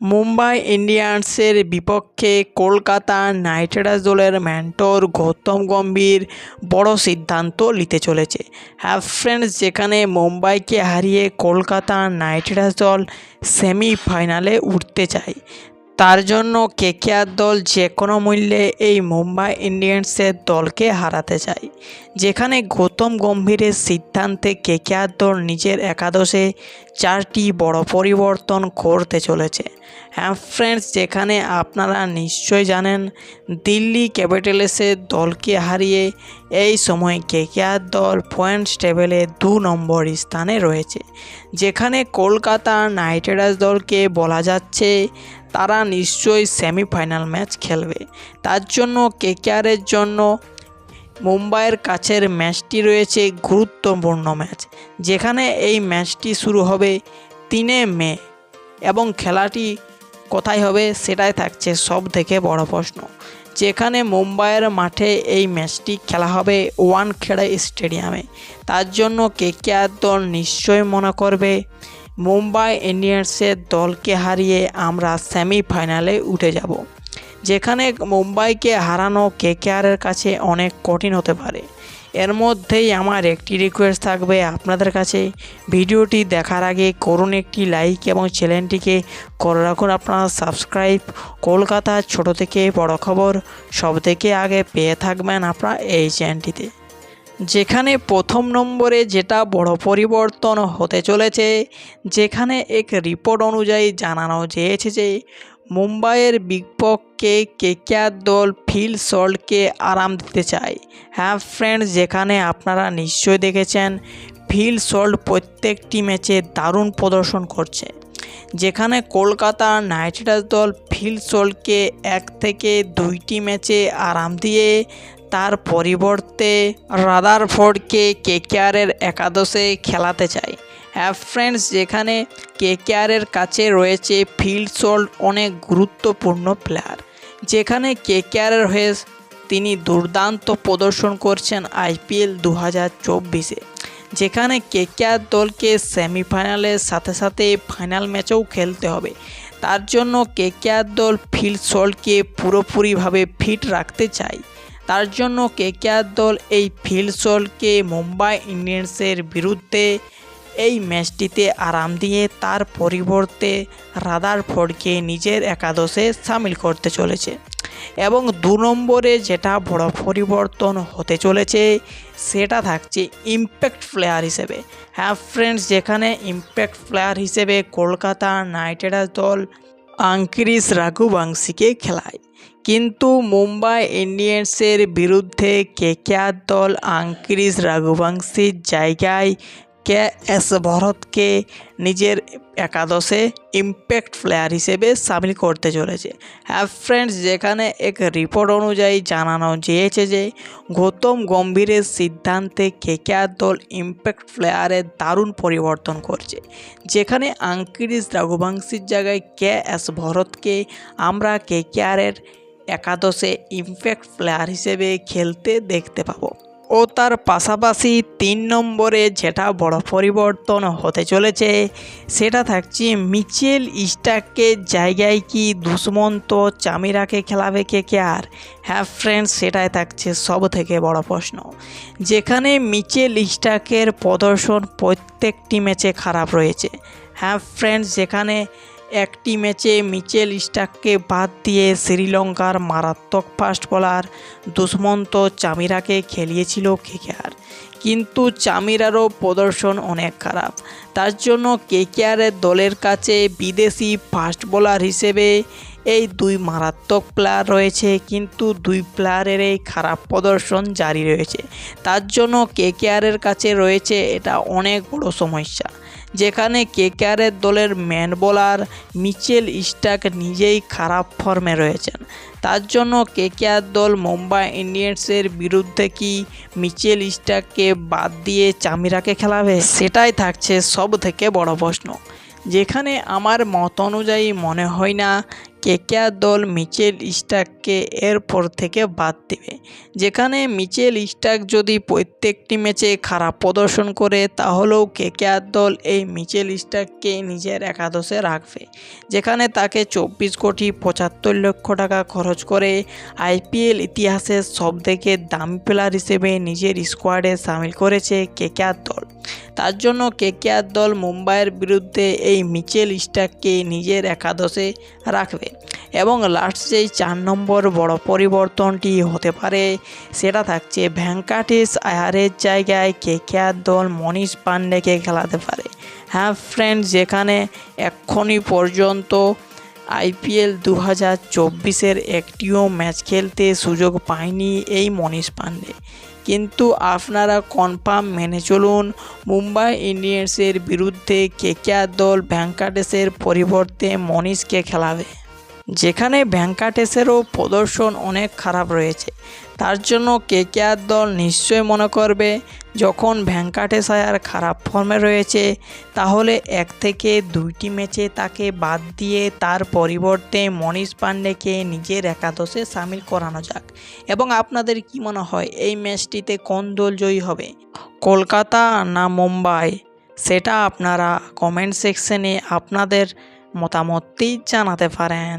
মুম্বাই ইন্ডিয়ান্সের বিপক্ষে Kolkata night Riders দলের ম্যান্টর গৌতম গম্ভীর বড় সিদ্ধান্ত নিতে চলেছে। হ্যাঁ ফ্রেন্ডস যেখানে মুম্বাইকে হারিয়ে কলকাতা নাইট রাইডার্স দল সেমিফাইনালে উঠতে চায়। তার জন্য কেকেআর দল যে কোনো মূল্যে এই মুম্বাই ইন্ডিয়ান্সের দলকে হারাতে চায়, যেখানে গৌতম গম্ভীরের সিদ্ধান্তে কেকেআর দল নিজের একাদশে চারটি বড় পরিবর্তন করতে চলেছে। হ্যাঁ ফ্রেন্ডস যেখানে আপনারা নিশ্চয় জানেন, দিল্লি ক্যাপিটালসের দলকে হারিয়ে এই সময় কেকেআর দল পয়েন্টস টেবিলে দু নম্বর স্থানে রয়েছে, যেখানে কলকাতা নাইট রাইডার্স দলকে বলা যাচ্ছে তারা নিশ্চয়ই সেমিফাইনাল ম্যাচ খেলবে। তার জন্য কেকেআরের জন্য মুম্বাইয়ের কাছের ম্যাচটি রয়েছে গুরুত্বপূর্ণ ম্যাচ যেখানে এই ম্যাচটি শুরু হবে তিনে মে এবং খেলাটি কোথায় হবে সেটাই থাকছে সব থেকে বড় প্রশ্ন। যেখানে মুম্বাইয়ের মাঠে এই ম্যাচটি খেলা হবে ওয়ানখেড়ে স্টেডিয়ামে। তার জন্য কেকেআর দল নিশ্চয়ই মনে করবে মুম্বাই ইন্ডিয়ান্সের দলকে হারিয়ে আমরা সেমিফাইনালে উঠে যাব, যেখানে মুম্বাইকে হারানো কেকেআরের কাছে অনেক কঠিন হতে পারে। এর মধ্যেই আমার একটি রিকোয়েস্ট থাকবে আপনাদের কাছে। ভিডিওটি দেখার আগে করুন একটি লাইক এবং চ্যানেলটিকে করে রাখুন আপনারা সাবস্ক্রাইব কলকাতার ছোট থেকে বড় খবর সব থেকে আগে পেয়ে থাকবেন আপনারা এই চ্যানেলটিতে। যেখানে প্রথম নম্বরে যেটা বড় পরিবর্তন হতে চলেছে, যেখানে এক রিপোর্ট অনুযায়ী জানানো যেয়েছে যে, মুম্বাইয়ের বিপক্ষে কেকেআর দল ফিল সল্টকে আরাম দিতে চায়। হ্যাঁ ফ্রেন্ডস যেখানে আপনারা নিশ্চয়ই দেখেছেন, ফিল সল্ট প্রত্যেকটি ম্যাচে দারুণ প্রদর্শন করছে। যেখানে কলকাতা নাইট রাইডার্স দল ফিল সল্টকে এক থেকে দুইটি ম্যাচে আরাম দিয়ে তার পরিবর্তে রাদারফোর্ডকে কেকেআরের একাদশে খেলাতে চায়। হ্যাঁ ফ্রেন্ডস যেখানে কেকেআরের কাছে রয়েছে ফিল্ড সোল্ড অনেক গুরুত্বপূর্ণ প্লেয়ার যেখানে কেকেআরের হয়ে তিনি দুর্দান্ত প্রদর্শন করছেন আইপিএল দু হাজার চব্বিশে। যেখানে কেকেআর দলকে সেমিফাইনালের সাথে সাথে ফাইনাল ম্যাচেও খেলতে হবে। তার জন্য কেকেআর দল ফিল্ড সোল্ডকে পুরোপুরিভাবে ফিট রাখতে চায়। তার জন্য কেকেআর দল এই ফিল্ড সোলকে মুম্বাই ইন্ডিয়ান্সের বিরুদ্ধে এই ম্যাচটিতে আরাম দিয়ে তার পরিবর্তে রাদারফোর্ডকে নিজের একাদশে সামিল করতে চলেছে। এবং দু নম্বরে যেটা বড় পরিবর্তন হতে চলেছে, সেটা থাকছে ইম্প্যাক্ট প্লেয়ার হিসেবে। হ্যাঁ ফ্রেন্ডস, যেখানে ইম্প্যাক্ট প্লেয়ার হিসেবে কলকাতা নাইট রাইডার্স দল আঙ্কিরিস রাঘুবাংশীকে খেলায়। কিন্তু মুম্বাই ইন্ডিয়ান্সের বিরুদ্ধে কেকেআর দল আঙ্কিরিস রাঘুবংশীর জায়গায় কে এস ভরতকে নিজের একাদশে ইম্প্যাক্ট প্লেয়ার হিসেবে সামিল করতে চলেছে। হ্যাঁ ফ্রেন্ডস যেখানে এক রিপোর্ট অনুযায়ী জানানো গিয়েছে যে, গৌতম গম্ভীরের সিদ্ধান্তে কেকেআর দল ইম্প্যাক্ট প্লেয়ারের দারুণ পরিবর্তন করছে। যেখানে আঙ্কিরিস রাঘুবংশীর জায়গায় কে এস ভরতকে আমরা কেকেআরের একাদশে ইম্প্যাক্ট প্লেয়ার হিসেবে খেলতে দেখতে পাবো। ও তার পাশাপাশি তিন নম্বরে যেটা বড় পরিবর্তন হতে চলেছে, সেটা থাকছে মিচেল স্টাকের জায়গায় কি দুষ্মন্ত চামিরাকে খেলাবে কে কে আর? হ্যাঁ ফ্রেন্ডস সেটাই থাকছে সব থেকে বড় প্রশ্ন। যেখানে মিচেল স্টাকের প্রদর্শন প্রত্যেকটি ম্যাচে খারাপ রয়েছে। হ্যাঁ ফ্রেন্ডস যেখানে একটি ম্যাচে মিচেল স্টাককে বাদ দিয়ে শ্রীলঙ্কার মারাত্মক ফাস্ট বোলার দুষ্মন্ত চামিরাকে খেলিয়েছিল কেকেআর। কিন্তু চামিরারও প্রদর্শন অনেক খারাপ। তার জন্য কেকেআরের দলের কাছে বিদেশি ফাস্ট বোলার হিসেবে এই দুই মারাত্মক প্লেয়ার রয়েছে, কিন্তু দুই প্লেয়ারের এই খারাপ প্রদর্শন জারি রয়েছে। তার জন্য কেকেআরের কাছে রয়েছে এটা অনেক বড় সমস্যা। যেখানে কেকেআরের দলের ম্যান বোলার মিচেল স্টাক নিজেই খারাপ ফর্মে রয়েছেন। তার জন্য কেকেআর দল মুম্বাই ইন্ডিয়ান্সের বিরুদ্ধে কি মিচেল স্টাককে বাদ দিয়ে চামিরাকে খেলাবে? সেটাই থাকছে সব থেকে বড় প্রশ্ন। যেখানে আমার মত অনুযায়ী মনে হয় না কেকেআর দল মিচেল স্টাককে এরপর থেকে বাদ দেবে। যেখানে মিচেল স্টাক যদি প্রত্যেকটি ম্যাচে খারাপ প্রদর্শন করে, তাহলেও কেকেআর দল এই মিচেল স্টার্ককে নিজের একাদশে রাখবে। যেখানে তাকে চব্বিশ কোটি পঁচাত্তর লক্ষ টাকা খরচ করে আইপিএল ইতিহাসের সবথেকে দামি প্লেয়ার হিসেবে নিজের স্কোয়াডে সামিল করেছে কেকেআর দল। তার জন্য কেকেআর দল মুম্বাইয়ের বিরুদ্ধে এই মিচেল স্টার্ককে নিজের একাদশে রাখবে এবং লাস্ট যেই চার নম্বর বড় পরিবর্তনটি হতে পারে, সেটা থাকছে ভেঙ্কাটেশ আয়ারের জায়গায় কেকেআর দল মনীষ পান্ডেকে খেলাতে পারে। হ্যাঁ ফ্রেন্ড যেখানে এক্ষুনি পর্যন্ত আইপিএল দু হাজার চব্বিশের একটিও ম্যাচ খেলতে সুযোগ পায়নি এই মনীষ পান্ডে। কিন্তু আপনারা কনফার্ম মেনে চলুন মুম্বাই ইন্ডিয়ান্সের বিরুদ্ধে কেকেআর দল ভেঙ্কাটেশের পরিবর্তে মনীষকে খেলাবে। যেখানে ভেঙ্কাটেশেরও প্রদর্শন অনেক খারাপ রয়েছে। তার জন্য কেকেআর দল নিশ্চয় মনে করবে, যখন ভেঙ্কাটেশ আয়ার খারাপ ফর্মে রয়েছে, তাহলে এক থেকে দুইটি ম্যাচে তাকে বাদ দিয়ে তার পরিবর্তে মনীষ পান্ডেকে নিজের একাদশে সামিল করানো যাক। এবং আপনাদের কি মনে হয়, এই ম্যাচটিতে কোন দল জয়ী হবে? কলকাতা না মুম্বাই? সেটা আপনারা কমেন্ট সেকশনে আপনাদের মতামতটি জানাতে পারেন।